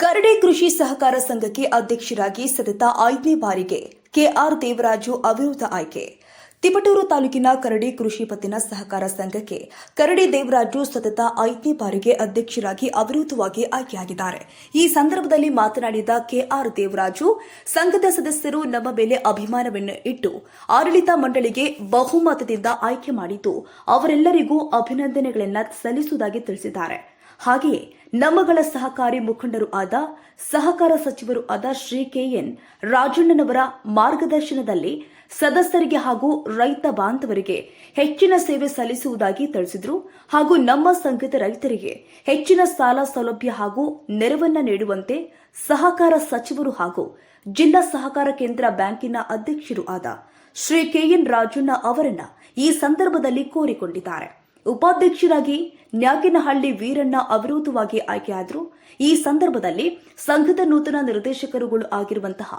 ಕರಡಿ ಕೃಷಿ ಸಹಕಾರ ಸಂಘಕ್ಕೆ ಅಧ್ಯಕ್ಷರಾಗಿ ಸತತ ಐದನೇ ಬಾರಿಗೆ ಕೆಆರ್ ದೇವರಾಜು ಅವಿರೋಧ ಆಯ್ಕೆ. ತಿಪಟೂರು ತಾಲೂಕಿನ ಕರಡಿ ಕೃಷಿ ಪತ್ತಿನ ಸಹಕಾರ ಸಂಘಕ್ಕೆ ಕರಡಿ ದೇವರಾಜು ಸತತ ಐದನೇ ಬಾರಿಗೆ ಅಧ್ಯಕ್ಷರಾಗಿ ಅವಿರೋಧವಾಗಿ ಆಯ್ಕೆಯಾಗಿದ್ದಾರೆ. ಈ ಸಂದರ್ಭದಲ್ಲಿ ಮಾತನಾಡಿದ ಕೆಆರ್ ದೇವರಾಜು, ಸಂಘದ ಸದಸ್ಯರು ನಮ್ಮ ಮೇಲೆ ಅಭಿಮಾನವನ್ನು ಇಟ್ಟು ಆಡಳಿತ ಮಂಡಳಿಗೆ ಬಹುಮತದಿಂದ ಆಯ್ಕೆ ಮಾಡಿದ್ದು ಅವರೆಲ್ಲರಿಗೂ ಅಭಿನಂದನೆಗಳನ್ನು ಸಲ್ಲಿಸುವುದಾಗಿ ತಿಳಿಸಿದ್ದಾರೆ. ಹಾಗೆಯೇ ನಮ್ಮಗಳ ಸಹಕಾರಿ ಮುಖಂಡರು ಆದ ಸಹಕಾರ ಸಚಿವರು ಆದ ಶ್ರೀ ಕೆಎನ್ ರಾಜಣ್ಣನವರ ಮಾರ್ಗದರ್ಶನದಲ್ಲಿ ಸದಸ್ಯರಿಗೆ ಹಾಗೂ ರೈತ ಬಾಂಧವರಿಗೆ ಹೆಚ್ಚಿನ ಸೇವೆ ಸಲ್ಲಿಸುವುದಾಗಿ ತಿಳಿಸಿದರು ಹಾಗೂ ನಮ್ಮ ಸಂಘದ ರೈತರಿಗೆ ಹೆಚ್ಚಿನ ಸಾಲ ಸೌಲಭ್ಯ ಹಾಗೂ ನೆರವನ್ನ ನೀಡುವಂತೆ ಸಹಕಾರ ಸಚಿವರು ಹಾಗೂ ಜಿಲ್ಲಾ ಸಹಕಾರ ಕೇಂದ್ರ ಬ್ಯಾಂಕಿನ ಅಧ್ಯಕ್ಷರು ಆದ ಶ್ರೀ ಕೆಎನ್ ರಾಜಣ್ಣ ಅವರನ್ನ ಈ ಸಂದರ್ಭದಲ್ಲಿ ಕೋರಿಕೊಂಡಿದ್ದಾರೆ. ಉಪಾಧ್ಯಕ್ಷರಾಗಿ ನ್ಯಾಗಿನಹಳ್ಳಿ ವೀರಣ್ಣ ಅವಿರೋಧವಾಗಿ ಆಯ್ಕೆಯಾದರು. ಈ ಸಂದರ್ಭದಲ್ಲಿ ಸಂಘದ ನೂತನ ನಿರ್ದೇಶಕರುಗಳು ಆಗಿರುವಂತಹ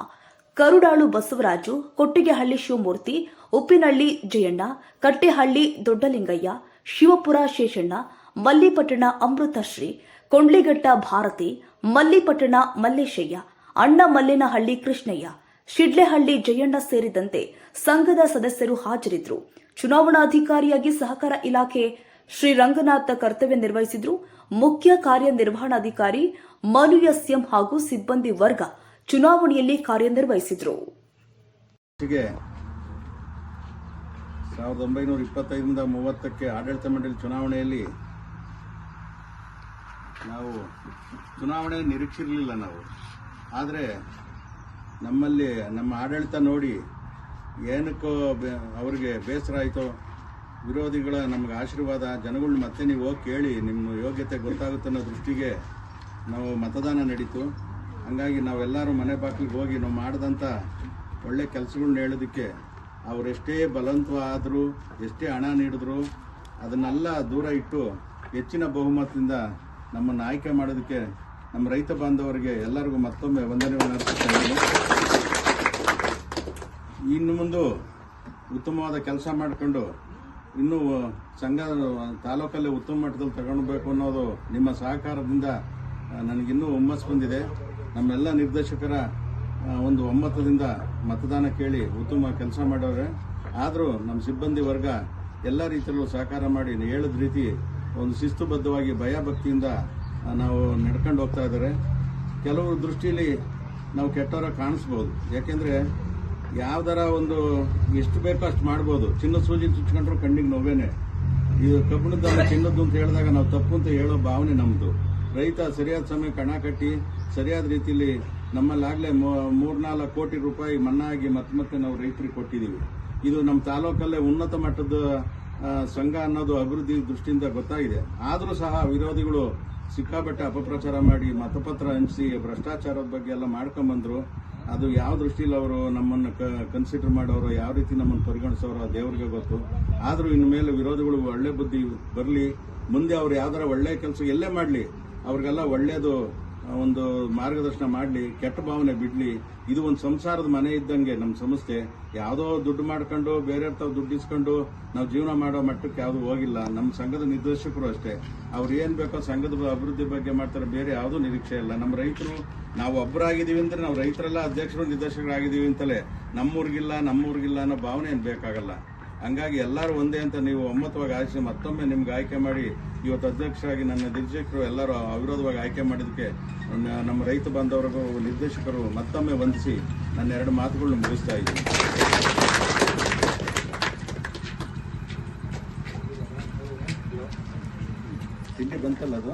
ಕರುಡಾಳು ಬಸವರಾಜು, ಕೊಟ್ಟಿಗೆಹಳ್ಳಿ ಶಿವಮೂರ್ತಿ, ಉಪ್ಪಿನಹಳ್ಳಿ ಜಯಣ್ಣ, ಕಟ್ಟೆಹಳ್ಳಿ ದೊಡ್ಡಲಿಂಗಯ್ಯ, ಶಿವಪುರ ಶೇಷಣ್ಣ, ಮಲ್ಲಿಪಟ್ಟಣ ಅಮೃತಶ್ರೀ, ಕೊಂಡ್ಲಿಘಟ್ಟ ಭಾರತಿ, ಮಲ್ಲಿಪಟ್ಟಣ ಮಲ್ಲೇಶಯ್ಯ, ಅಣ್ಣ ಮಲ್ಲೇನಹಳ್ಳಿ ಕೃಷ್ಣಯ್ಯ, ಶಿಡ್ಲೆಹಳ್ಳಿ ಜಯಣ್ಣ ಸೇರಿದಂತೆ ಸಂಘದ ಸದಸ್ಯರು ಹಾಜರಿದ್ದರು ಚುನಾವಣಾಧಿಕಾರಿಯಾಗಿ ಸಹಕಾರ ಇಲಾಖೆ ಶ್ರೀ ರಂಗನಾಥ ಕರ್ತವ್ಯ ನಿರ್ವಹಿಸಿದ್ರು. ಮುಖ್ಯ ಕಾರ್ಯನಿರ್ವಹಣಾಧಿಕಾರಿ ಮನು ಎಸ್ಎಂ ಹಾಗೂ ಸಿಬ್ಬಂದಿ ವರ್ಗ ಚುನಾವಣೆಯಲ್ಲಿ ಕಾರ್ಯನಿರ್ವಹಿಸಿದ್ರು. ಸಾವಿರದ ಒಂಬೈನೂರ ಇಪ್ಪತ್ತೈದರಿಂದ ಮೂವತ್ತಕ್ಕೆ ಆಡಳಿತ ಮಂಡಳಿ ಚುನಾವಣೆಯಲ್ಲಿ ನಾವು ಚುನಾವಣೆ ನಿರೀಕ್ಷಿರಲಿಲ್ಲ ನಾವು. ಆದರೆ ನಮ್ಮಲ್ಲಿ ನಮ್ಮ ಆಡಳಿತ ನೋಡಿ ಏನಕ್ಕೋ ಅವ್ರಿಗೆ ಬೇಸರ ಆಯಿತು? ವಿರೋಧಿಗಳ ನಮ್ಗೆ ಆಶೀರ್ವಾದ ಜನಗಳನ್ನ ಮತ್ತೆ ನೀವು ಹೋಗಿ ಕೇಳಿ, ನಿಮ್ಮ ಯೋಗ್ಯತೆ ಗೊತ್ತಾಗುತ್ತೆ ಅನ್ನೋ ದೃಷ್ಟಿಗೆ ನಾವು ಮತದಾನ ನಡೀತು. ಹಂಗಾಗಿ ನಾವೆಲ್ಲರೂ ಮನೆ ಬಾಗಿಲಿಗೆ ಹೋಗಿ ನಾವು ಮಾಡಿದಂಥ ಒಳ್ಳೆ ಕೆಲಸಗಳನ್ನ ಹೇಳೋದಕ್ಕೆ ಅವರೆಷ್ಟೇ ಬಲವಂತ ಆದರೂ, ಎಷ್ಟೇ ಹಣ ನೀಡಿದ್ರು ಅದನ್ನೆಲ್ಲ ದೂರ ಇಟ್ಟು ಹೆಚ್ಚಿನ ಬಹುಮತದಿಂದ ನಮ್ಮನ್ನು ಆಯ್ಕೆ ಮಾಡೋದಕ್ಕೆ ನಮ್ಮ ರೈತ ಬಾಂಧವರಿಗೆ ಎಲ್ಲರಿಗೂ ಮತ್ತೊಮ್ಮೆ ವಂದನೆಗಳನ್ನು ಅರ್ಪಿಸ್ತಾ ಇನ್ನು ಮುಂದೆ ಉತ್ತಮವಾದ ಕೆಲಸ ಮಾಡಿಕೊಂಡು ಇನ್ನೂ ಸಂಘ ತಾಲೂಕಲ್ಲಿ ಉತ್ತಮ ಮಟ್ಟದಲ್ಲಿ ತಗೊಳ್ಬೇಕು ಅನ್ನೋದು ನಿಮ್ಮ ಸಹಕಾರದಿಂದ ನನಗಿನ್ನೂ ಒಮ್ಮಸ್ ಬಂದಿದೆ. ನಮ್ಮೆಲ್ಲ ನಿರ್ದೇಶಕರ ಒಂದು ಒಮ್ಮತದಿಂದ ಮತದಾನ ಕೇಳಿ ಉತ್ತಮ ಕೆಲಸ ಮಾಡವ್ರೆ ಆದರೂ ನಮ್ಮ ಸಿಬ್ಬಂದಿ ವರ್ಗ ಎಲ್ಲ ರೀತಿಯಲ್ಲೂ ಸಹಕಾರ ಮಾಡಿ ಹೇಳಿದ ರೀತಿ ಒಂದು ಶಿಸ್ತುಬದ್ಧವಾಗಿ, ಭಯಭಕ್ತಿಯಿಂದ ನಾವು ನಡ್ಕೊಂಡು ಹೋಗ್ತಾ ಇದ್ದಾರೆ. ಕೆಲವರು ದೃಷ್ಟಿಯಲ್ಲಿ ನಾವು ಕೆಟ್ಟವರ ಕಾಣಿಸ್ಬೋದು. ಯಾಕೆಂದರೆ ಯಾವ್ದಾರ ಒಂದು ಎಷ್ಟು ಬೇಕೋ ಅಷ್ಟು ಮಾಡ್ಬೋದು. ಚಿನ್ನ ಸೂಜಿ ಚುಚ್ಕೊಂಡ್ರು ಕಣ್ಣಿಗೆ ನೋವೇನೆ. ಇದು ಕಬ್ಬಿಣದ ಚಿನ್ನದ್ದು ಅಂತ ಹೇಳಿದಾಗ ನಾವು ತಪ್ಪು ಅಂತ ಹೇಳೋ ಭಾವನೆ ನಮ್ಮದು ರೈತ ಸರಿಯಾದ ಸಮಯ ಕಣ ಕಟ್ಟಿ, ಸರಿಯಾದ ರೀತಿಯಲ್ಲಿ ನಮ್ಮಲ್ಲಾಗಲೇ ಮೂರ್ನಾಲ್ಕು ಕೋಟಿ ರೂಪಾಯಿ ಮನ್ನಾ ಆಗಿ ಮತ್ತೆ ಮತ್ತೆ ನಾವು ರೈತರಿಗೆ ಕೊಟ್ಟಿದ್ದೀವಿ ಇದು ನಮ್ಮ ತಾಲೂಕಲ್ಲೇ ಉನ್ನತ ಮಟ್ಟದ ಸಂಘ ಅನ್ನೋದು ಅಭಿವೃದ್ಧಿ ದೃಷ್ಟಿಯಿಂದ ಗೊತ್ತಾಗಿದೆ. ಆದರೂ ಸಹ ವಿರೋಧಿಗಳು ಸಿಕ್ಕಾಪಟ್ಟೆ ಅಪಪ್ರಚಾರ ಮಾಡಿ ಮತಪತ್ರ ಹಂಚಿ ಭ್ರಷ್ಟಾಚಾರದ ಬಗ್ಗೆ ಎಲ್ಲ ಮಾಡ್ಕೊಂಬಂದ್ರು. ಅದು ಯಾವ ದೃಷ್ಟಿಯಲ್ಲಿ ಅವರು ನಮ್ಮನ್ನು ಕನ್ಸಿಡರ್ ಮಾಡೋರು ಯಾವ ರೀತಿ ನಮ್ಮನ್ನು ಪರಿಗಣಿಸೋರು ಆ ದೇವರಿಗೆ ಗೊತ್ತು. ಆದರೂ ಇನ್ನು ಮೇಲೆ ವಿರೋಧಿಗಳು ಒಳ್ಳೆ ಬುದ್ಧಿ ಬರಲಿ ಮುಂದೆ ಅವ್ರು ಯಾವ್ದಾರ ಒಳ್ಳೆ ಕೆಲಸ ಎಲ್ಲೇ ಮಾಡಲಿ ಅವ್ರಿಗೆಲ್ಲ ಒಳ್ಳೇದು ಆ, ಒಂದು ಮಾರ್ಗದರ್ಶನ ಮಾಡಲಿ, ಕೆಟ್ಟ ಭಾವನೆ ಬಿಡಲಿ, ಇದು ಒಂದು ಸಂಸಾರದ ಮನೆ ಇದ್ದಂಗೆ ನಮ್ಮ ಸಂಸ್ಥೆ. ಯಾವುದೋ ದುಡ್ಡು ಮಾಡ್ಕೊಂಡು ಬೇರೆ ತಾವು ದುಡ್ಡು ಇಸ್ಕೊಂಡು ನಾವು ಜೀವನ ಮಾಡೋ ಮಟ್ಟಕ್ಕೆ ಯಾವುದು ಹೋಗಿಲ್ಲ. ನಮ್ಮ ಸಂಘದ ನಿರ್ದೇಶಕರು ಅಷ್ಟೇ. ಅವ್ರು ಏನು ಬೇಕೋ ಸಂಘದ ಅಭಿವೃದ್ಧಿ ಬಗ್ಗೆ ಮಾಡ್ತಾರೆ. ಬೇರೆ ಯಾವುದೂ ನಿರೀಕ್ಷೆ ಇಲ್ಲ. ನಮ್ಮ ರೈತರು, ನಾವು ಒಬ್ಬರಾಗಿದ್ದೀವಿ ಅಂದರೆ ನಾವು ರೈತರೆಲ್ಲ ಅಧ್ಯಕ್ಷರು, ನಿರ್ದೇಶಕರಾಗಿದ್ದೀವಿ ಅಂತಲೇ. ನಮ್ಮೂರಿಗಿಲ್ಲ ನಮ್ಮೂರಿಗಿಲ್ಲ ಅನ್ನೋ ಭಾವನೆ ಏನು ಬೇಕಾಗಲ್ಲ. ಹಂಗಾಗಿ ಎಲ್ಲರೂ ಒಂದೇ ಅಂತ ನೀವು ಒಮ್ಮತವಾಗಿ ಆಶಿಸಿ ಮತ್ತೊಮ್ಮೆ ನಿಮ್ಗೆ ಆಯ್ಕೆ ಮಾಡಿ, ಇವತ್ತು ಅಧ್ಯಕ್ಷರಾಗಿ ನನ್ನ ನಿರ್ದೇಶಕರು ಎಲ್ಲರೂ ಅವಿರೋಧವಾಗಿ ಆಯ್ಕೆ ಮಾಡಿದ್ದಕ್ಕೆ ನಮ್ಮ ರೈತ ಬಾಂಧವರಿಗೂ, ನಿರ್ದೇಶಕರು ಮತ್ತೊಮ್ಮೆ ವಂದಿಸಿ ನನ್ನ ಎರಡು ಮಾತುಗಳನ್ನ ಮುಗಿಸ್ತಾ ಇದ್ದೀನಿ. ತಿಂಡಿ ಬಂತಲ್ಲ ಅದು?